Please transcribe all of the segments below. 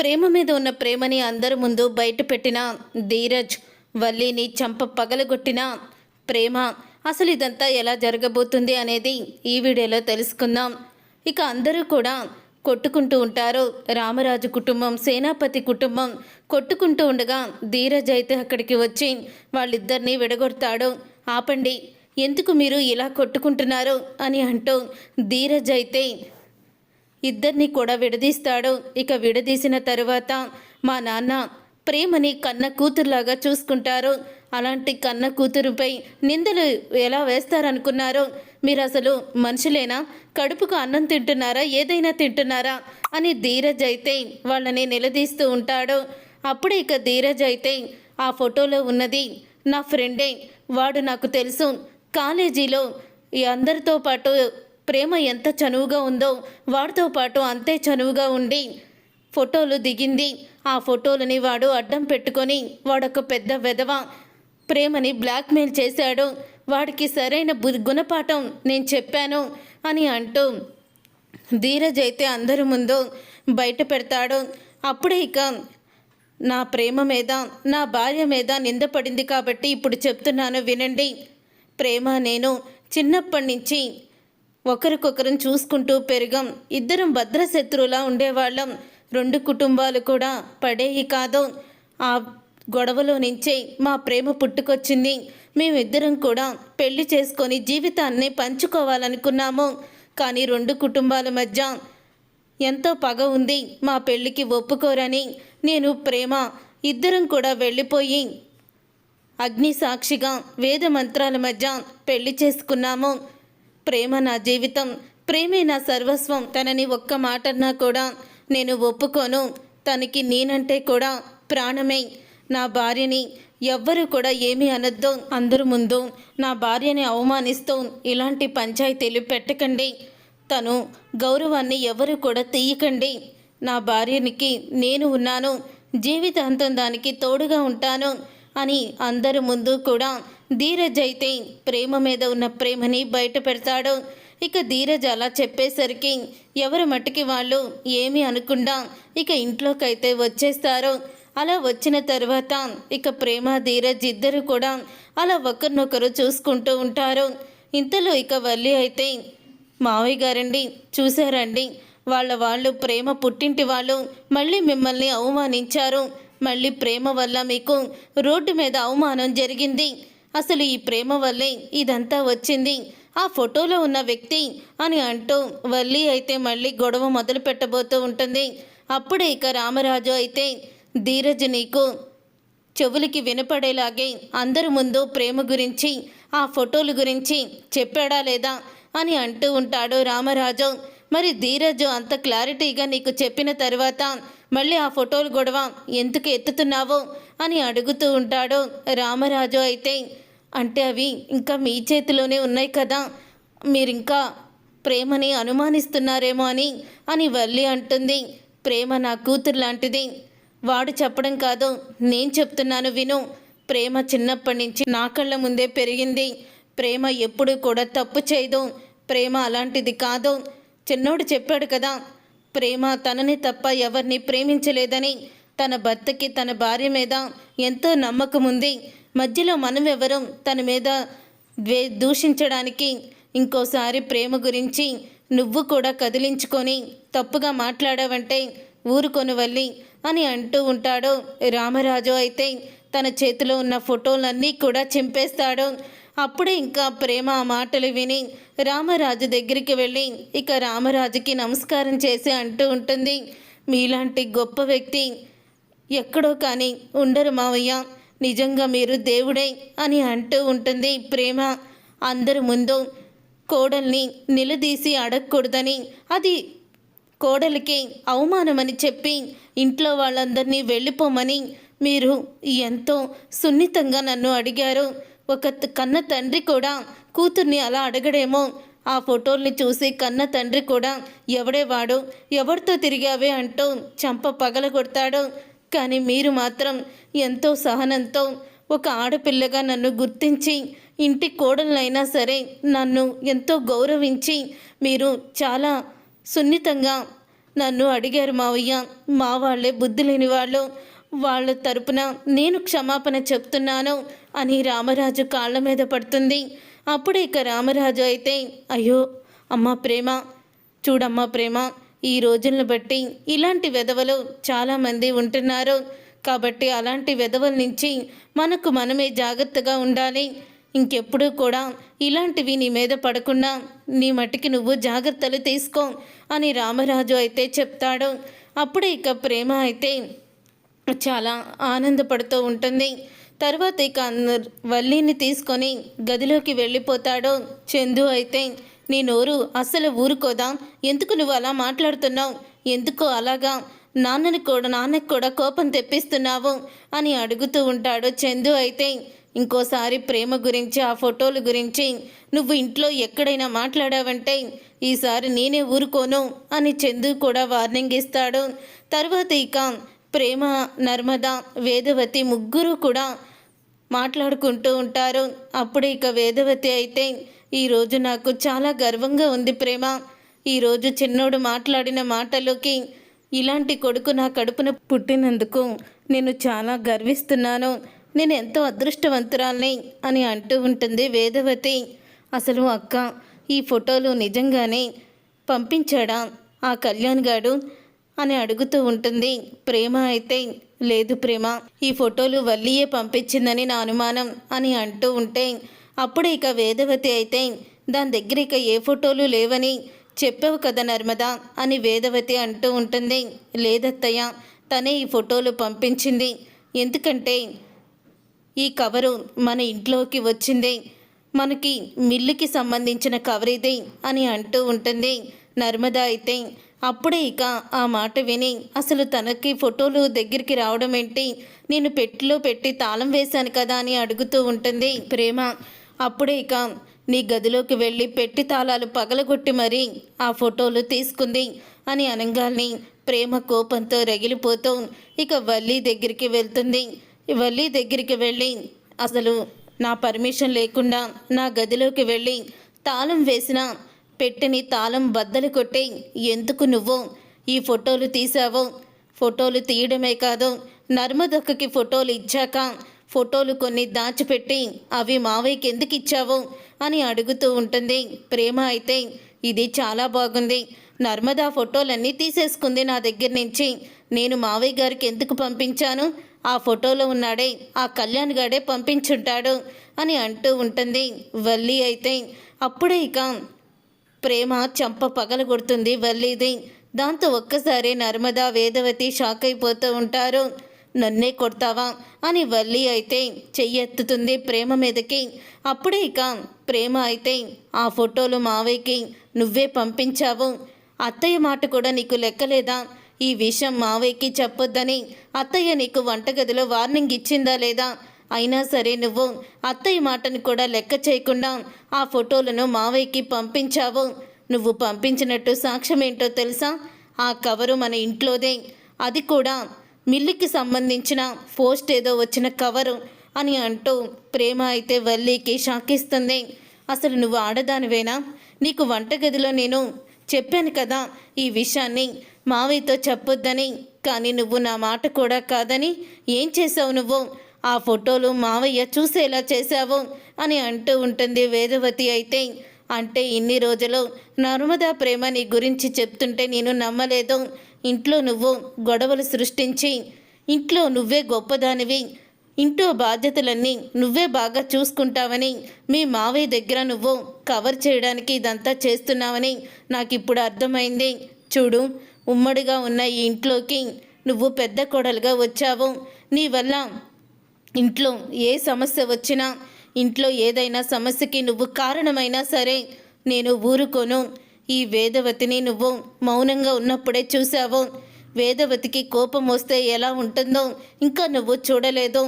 ప్రేమ మీద ఉన్న ప్రేమని అందరి ముందు బయటపెట్టిన ధీరజ్ వల్లిని చంప పగలగొట్టిన ప్రేమ అసలు ఇదంతా ఎలా జరగబోతుంది అనేది ఈ వీడియోలో తెలుసుకుందాం. ఇక అందరూ కూడా కొట్టుకుంటూ ఉంటారు. రామరాజు కుటుంబం సేనాపతి కుటుంబం కొట్టుకుంటూ ఉండగా ధీరజ్ అయితే అక్కడికి వచ్చి వాళ్ళిద్దరినీ విడగొడతాడు. ఆపండి ఎందుకు మీరు ఇలా కొట్టుకుంటున్నారు? అని అంటూ ధీరజ్ అయితే ఇద్దరిని కూడా విడదీస్తాడు. ఇక విడదీసిన తరువాత మా నాన్న ప్రేమని కన్న కూతురులాగా చూసుకుంటారు. అలాంటి కన్న కూతురుపై నిందలు ఎలా వేస్తారనుకున్నారు? మీరు అసలు మనుషులేనా? కడుపుకు అన్నం తింటున్నారా? ఏదైనా తింటున్నారా? అని ధీరజ్ అయితే వాళ్ళని నిలదీస్తూ ఉంటాడు. అప్పుడే ఇక ధీరజ్ అయితే ఆ ఫోటోలో ఉన్నది నా ఫ్రెండే వాడు నాకు తెలుసు. కాలేజీలో ఈ అందరితో పాటు ప్రేమ ఎంత చనువుగా ఉందో వాడితో పాటు అంతే చనువుగా ఉండి ఫోటోలు దిగింది. ఆ ఫోటోలని వాడు అడ్డం పెట్టుకొని వాడొక పెద్ద వెధవ. ప్రేమని బ్లాక్మెయిల్ చేశాడు. వాడికి సరైన గుణపాఠం నేను చెప్పాను అని అంటూ ధీరజ్ అయితే అందరి ముందు బయట పెడతాడు. అప్పుడే ఇక నా ప్రేమ మీద నా భార్య మీద నిందపడింది కాబట్టి ఇప్పుడు చెప్తున్నాను వినండి. ప్రేమ నేను చిన్నప్పటి నుంచి ఒకరికొకరం చూసుకుంటూ పెరిగాం. ఇద్దరం భద్రశత్రువులా ఉండేవాళ్ళం. రెండు కుటుంబాలు కూడా పడేవి కాదు. ఆ గొడవలో నుంచే మా ప్రేమ పుట్టుకొచ్చింది. మేమిద్దరం కూడా పెళ్ళి చేసుకొని జీవితాన్ని పంచుకోవాలనుకున్నాము. కానీ రెండు కుటుంబాల మధ్య ఎంతో పగ ఉంది. మా పెళ్ళికి ఒప్పుకోరని. నేను ప్రేమ ఇద్దరం కూడా వెళ్ళిపోయి అగ్ని సాక్షిగా వేద మంత్రాల మధ్య పెళ్ళి చేసుకున్నాము. ప్రేమ నా జీవితం ప్రేమే నా సర్వస్వం. తనని ఒక్క మాటన్నా కూడా నేను ఒప్పుకోను. తనకి నేనంటే కూడా ప్రాణమే. నా భార్యని ఎవ్వరూ కూడా ఏమీ అనొద్దు. అందరి ముందు నా భార్యని అవమానిస్తూ ఇలాంటి పంచాయతీలు పెట్టకండి. తను గౌరవాన్ని ఎవరు కూడా తీయకండి. నా భార్యనికి నేను ఉన్నాను. జీవితాంతం దానికి తోడుగా ఉంటాను అని అందరి ముందు కూడా ధీరజ్ అయితే ప్రేమ మీద ఉన్న ప్రేమని బయట పెడతాడు. ఇక ధీరజ్ అలా చెప్పేసరికి ఎవరి మట్టుకి వాళ్ళు ఏమీ అనకుండా ఇక ఇంట్లోకైతే వచ్చేస్తారు. అలా వచ్చిన తర్వాత ఇక ప్రేమ ధీరజ్ ఇద్దరు కూడా అలా ఒకరినొకరు చూసుకుంటూ ఉంటారు. ఇంతలో ఇక వల్లి అయితే మావయ్య గారండి చూసారండి వాళ్ళ వాళ్ళు ప్రేమ పుట్టింటి వాళ్ళు. మళ్ళీ మిమ్మల్ని అవమానించారు. మళ్ళీ ప్రేమ వల్ల మీకు రోడ్డు మీద అవమానం జరిగింది. అసలు ఈ ప్రేమ వల్లే ఇదంతా వచ్చింది. ఆ ఫోటోలో ఉన్న వ్యక్తి అని అంటూ వల్లి అయితే మళ్ళీ గొడవ మొదలు పెట్టబోతూ ఉంటుంది. అప్పుడే ఇక రామరాజు అయితే ధీరజ్ నీకు చెవులకి వినపడేలాగే అందరి ముందు ప్రేమ గురించి ఆ ఫోటోల గురించి చెప్పాడా లేదా అని అంటూ ఉంటాడు రామరాజు. మరి ధీరజ్ అంత క్లారిటీగా నీకు చెప్పిన తర్వాత మళ్ళీ ఆ ఫోటోలు గొడవ ఎందుకు ఎత్తుతున్నావు అని అడుగుతూ ఉంటాడు రామరాజు అయితే. అంటే అవి ఇంకా మీ చేతిలోనే ఉన్నాయి కదా మీరింకా ప్రేమని అనుమానిస్తున్నారేమో అని అని వల్లి అంటుంది. ప్రేమ నా కూతురు లాంటిది. వాడు చెప్పడం కాదు నేను చెప్తున్నాను విను. ప్రేమ చిన్నప్పటి నుంచి నా కళ్ళ ముందే పెరిగింది. ప్రేమ ఎప్పుడూ కూడా తప్పు చేయదు. ప్రేమ అలాంటిది కాదు. చిన్నోడు చెప్పాడు కదా ప్రేమ తనని తప్ప ఎవరిని ప్రేమించలేదని. తన భర్తకి తన భార్య మీద ఎంతో నమ్మకం ఉంది. మధ్యలో మనం ఎవరం తన మీద ద్వే దూషించడానికి ఇంకోసారి ప్రేమ గురించి నువ్వు కూడా కదిలించుకొని తప్పుగా మాట్లాడావంటే ఊరుకొని వల్లి అని అంటూ ఉంటాడు రామరాజు. అయితే తన చేతిలో ఉన్న ఫోటోలన్నీ కూడా చింపేస్తాడు. అప్పుడే ఇంకా ప్రేమ మాటలు విని రామరాజు దగ్గరికి వెళ్ళి ఇక రామరాజుకి నమస్కారం చేసి అంటూ ఉంటుంది. మీలాంటి గొప్ప వ్యక్తి ఎక్కడో కానీ ఉండరు మావయ్య. నిజంగా మీరు దేవుడే అని అంటూ ఉంటుంది ప్రేమ. అందరి ముందు కోడల్ని నిలదీసి అడగకూడదని అది కోడలికి అవమానమని చెప్పి ఇంట్లో వాళ్ళందరినీ వెళ్ళిపోమని మీరు ఎంతో సున్నితంగా నన్ను అడిగారు. ఒక త- కన్న తండ్రి కూడా కూతుర్ని అలా అడగడేమో. ఆ ఫోటోల్ని చూసి కన్న తండ్రి కూడా ఎవడే వాడు? ఎవరితో తిరిగావే? అంటూ చంప పగలగొడతాడు కానీ మీరు మాత్రం ఎంతో సహనంతో ఒక ఆడపిల్లగా నన్ను గుర్తించి ఇంటి కోడలైనా సరే నన్ను ఎంతో గౌరవించి మీరు చాలా సున్నితంగా నన్ను అడిగారు మావయ్య. మా వాళ్ళే బుద్ధి లేని వాళ్ళు. వాళ్ళ తరపున నేను క్షమాపణ చెప్తున్నాను అని రామరాజు కాళ్ళ మీద పడుతుంది. అప్పుడు ఇక రామరాజు అయితే అయ్యో అమ్మ ప్రేమ చూడమ్మా ప్రేమ ఈ రోజులను బట్టి ఇలాంటి వెధవలు చాలామంది ఉంటున్నారు. కాబట్టి అలాంటి వెధవల నుంచి మనకు మనమే జాగ్రత్తగా ఉండాలి. ఇంకెప్పుడు కూడా ఇలాంటివి నీ మీద పడకుండా నీ మట్టికి నువ్వు జాగ్రత్తలు తీసుకో అని రామరాజు అయితే చెప్తాడు. అప్పుడు ఇక ప్రేమ అయితే చాలా ఆనందపడుతూ ఉంటుంది. తర్వాత ఇక అందరు తీసుకొని గదిలోకి వెళ్ళిపోతాడో. చందు అయితే నీ నోరు అసలు ఊరుకోదా? ఎందుకు నువ్వు అలా మాట్లాడుతున్నావు? ఎందుకు అలాగా? నాన్నని కూడా నాన్నకి కూడా కోపం తెప్పిస్తున్నావు? అని అడుగుతూ ఉంటాడు చందు అయితే. ఇంకోసారి ప్రేమ గురించి ఆ ఫోటోల గురించి నువ్వు ఇంట్లో ఎక్కడైనా మాట్లాడావంటే ఈసారి నేనే ఊరుకోను అని చందు కూడా వార్నింగ్ ఇస్తాడు. తర్వాత ఇక ప్రేమ నర్మద వేదవతి ముగ్గురు కూడా మాట్లాడుకుంటూ ఉంటారు. అప్పుడు ఇక వేదవతి అయితే ఈరోజు నాకు చాలా గర్వంగా ఉంది ప్రేమ. ఈరోజు చిన్నోడు మాట్లాడిన మాటలోకి ఇలాంటి కొడుకు నా కడుపున పుట్టినందుకు నేను చాలా గర్విస్తున్నాను. నేను ఎంతో అదృష్టవంతురాల్ని అని అంటూ ఉంటుంది వేదవతి. అసలు అక్క ఈ ఫోటోలు నిజంగానే పంపించాడా? ఆ కళ్యాణ్ గాడు అని అడుగుతూ ఉంటుంది. ప్రేమ అయితే లేదు ప్రేమ. ఈ ఫోటోలు వల్లియే పంపించిందని నా అనుమానం అని అంటూ ఉంటే అప్పుడు ఇక వేదవతి అయితే దాని దగ్గర ఇక ఏ ఫోటోలు లేవని చెప్పావు కదా నర్మదా అని వేదవతి అంటూ ఉంటుంది. లేదత్తయ్య తనే ఈ ఫోటోలు పంపించింది. ఎందుకంటే ఈ కవరు మన ఇంట్లోకి వచ్చింది. మనకి మిల్లుకి సంబంధించిన కవర్ ఇది అని అంటూ ఉంటుంది. నర్మదా అయితే అప్పుడే ఇక ఆ మాట విని అసలు తనకి ఫోటోలు దగ్గరికి రావడం ఏంటి? నేను పెట్టిలో పెట్టి తాళం వేశాను కదా అని అడుగుతూ ఉంటుంది ప్రేమ. అప్పుడే ఇక నీ గదిలోకి వెళ్ళి పెట్టి తాళాలు పగలగొట్టి మరీ ఆ ఫోటోలు తీసుకుంది అని అనగాల్ని ప్రేమ కోపంతో రగిలిపోతూ ఇక వల్లి దగ్గరికి వెళ్తుంది. వల్లి దగ్గరికి వెళ్ళి అసలు నా పర్మిషన్ లేకుండా నా గదిలోకి వెళ్ళి తాళం వేసిన పెట్టిని తాళం బద్దలు కొట్టి ఎందుకు నువ్వు? ఈ ఫోటోలు తీసావు ఫోటోలు తీయడమే కాదు నర్మదక్కకి ఫోటోలు ఇచ్చాక ఫోటోలు కొన్ని దాచిపెట్టి అవి మావయ్యకి ఎందుకు ఇచ్చావు అని అడుగుతూ ఉంటుంది. ప్రేమ అయితే ఇది చాలా బాగుంది. నర్మదా ఫోటోలన్నీ తీసేసుకుంది నా దగ్గర నుంచి. నేను మావయ్య గారికి ఎందుకు పంపించాను? ఆ ఫోటోలో ఉన్నాడే ఆ కళ్యాణ్ గాడే పంపించుంటాడు అని అంటూ ఉంటుంది. వల్లి అయితే అప్పుడే ఇక ప్రేమ చంప పగలగొడుతుంది వల్లిది. దాంతో ఒక్కసారి నర్మదా వేదవతి షాక్ అయిపోతూ ఉంటారు. నన్నే కొడతావా? అని వల్లి అయితే చెయ్యెత్తుతుంది ప్రేమ మీదకి. అప్పుడే ఇక ప్రేమ అయితే ఆ ఫోటోలు మావయ్యకి నువ్వే పంపించావు. అత్తయ్య మాట కూడా నీకు లెక్కలేదా? ఈ విషయం మావయ్యకి చెప్పొద్దని. అత్తయ్య నీకు వంటగదిలో వార్నింగ్ ఇచ్చిందా లేదా? అయినా సరే నువ్వు అత్తయ్య మాటను కూడా లెక్క చేయకుండా ఆ ఫోటోలను మావయ్యకి పంపించావు. నువ్వు పంపించినట్టు సాక్ష్యం ఏంటో తెలుసా? ఆ కవరు మన ఇంట్లోదే. అది కూడా మిల్లుకి సంబంధించిన పోస్ట్ ఏదో వచ్చిన కవరు అని అంటూ ప్రేమ అయితే వల్లికి షాకిస్తుంది. అసలు నువ్వు ఆడదానివేనా? నీకు వంటగదిలో నేను చెప్పాను కదా ఈ విషయాన్ని మావయ్యతో చెప్పొద్దని. కానీ నువ్వు నా మాట కూడా కాదని. ఏం చేసావు నువ్వు? ఆ ఫోటోలు మావయ్య చూసేలా చేశావు అని అంటూ ఉంటుంది వేదవతి అయితే. అంటే ఇన్ని రోజులు నర్మదా ప్రేమ నీ గురించి చెప్తుంటే నేను నమ్మలేదు. ఇంట్లో నువ్వు గొడవలు సృష్టించి ఇంట్లో నువ్వే గొప్పదానివి ఇంట్లో బాధ్యతలన్నీ నువ్వే బాగా చూసుకుంటావని మీ మావయ్య దగ్గర నువ్వు కవర్ చేయడానికి ఇదంతా చేస్తున్నావని నాకు ఇప్పుడు అర్థమైంది. చూడు ఉమ్మడిగా ఉన్న ఈ ఇంట్లోకి నువ్వు పెద్ద కోడలుగా వచ్చావు. నీ వల్ల ఇంట్లో ఏ సమస్య వచ్చినా ఇంట్లో ఏదైనా సమస్యకి నువ్వు కారణమైనా సరే నేను ఊరుకోను. ఈ వేదవతిని నువ్వు మౌనంగా ఉన్నప్పుడే చూసావు వేదవతికి కోపం వస్తే ఎలా ఉంటుందో ఇంకా నువ్వు చూడలేదు.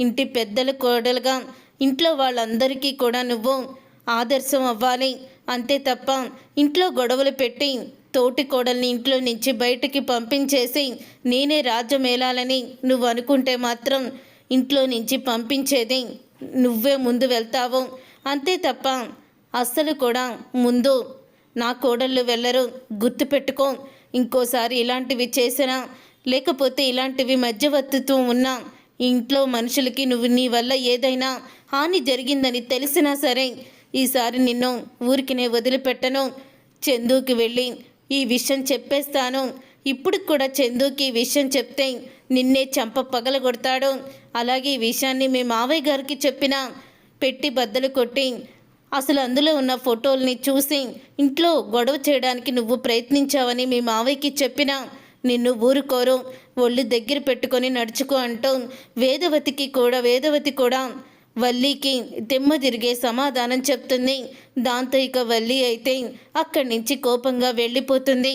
ఇంటి పెద్దల కోడలుగా ఇంట్లో వాళ్ళందరికీ కూడా నువ్వు ఆదర్శం అవ్వాలి. అంతే తప్ప ఇంట్లో గొడవలు పెట్టి తోటి కోడల్ని ఇంట్లో నుంచి బయటికి పంపించేసి నేనే రాజ్యం ఏలాలని నువ్వు అనుకుంటే మాత్రం ఇంట్లో నుంచి పంపించేది. నువ్వే ముందు వెళ్తావు. అంతే తప్ప అస్సలు కూడా ముందు నా కోడళ్ళు వెళ్ళరు. గుర్తుపెట్టుకో. ఇంకోసారి ఇలాంటివి చేసినా లేకపోతే ఇలాంటివి మధ్యవర్తిత్వం ఉన్నా ఇంట్లో మనుషులకి నువ్వు నీ వల్ల ఏదైనా హాని జరిగిందని తెలిసినా సరే ఈసారి నిన్ను ఊరికినే వదిలిపెట్టను. చందుకి వెళ్ళి ఈ విషయం చెప్పేస్తాను. ఇప్పుడు కూడా చందుకి ఈ విషయం చెప్తే నిన్నే చంప పగలగొడతాడు అలాగే ఈ విషయాన్ని మీ మావయ్య గారికి చెప్పిన పెట్టి బద్దలు కొట్టి అసలు అందులో ఉన్న ఫోటోల్ని చూసి ఇంట్లో గొడవ చేయడానికి నువ్వు ప్రయత్నించావని మీ మావయ్యకి చెప్పినా నిన్ను ఊరుకోరు. ఒళ్ళు దగ్గర పెట్టుకొని నడుచుకో అంటూ వేదవతికి కూడా వేదవతి కూడా వల్లికి దిమ్మ తిరిగే సమాధానం చెప్తుంది. దాంతో ఇక వల్లి అయితే అక్కడి నుంచి కోపంగా వెళ్ళిపోతుంది.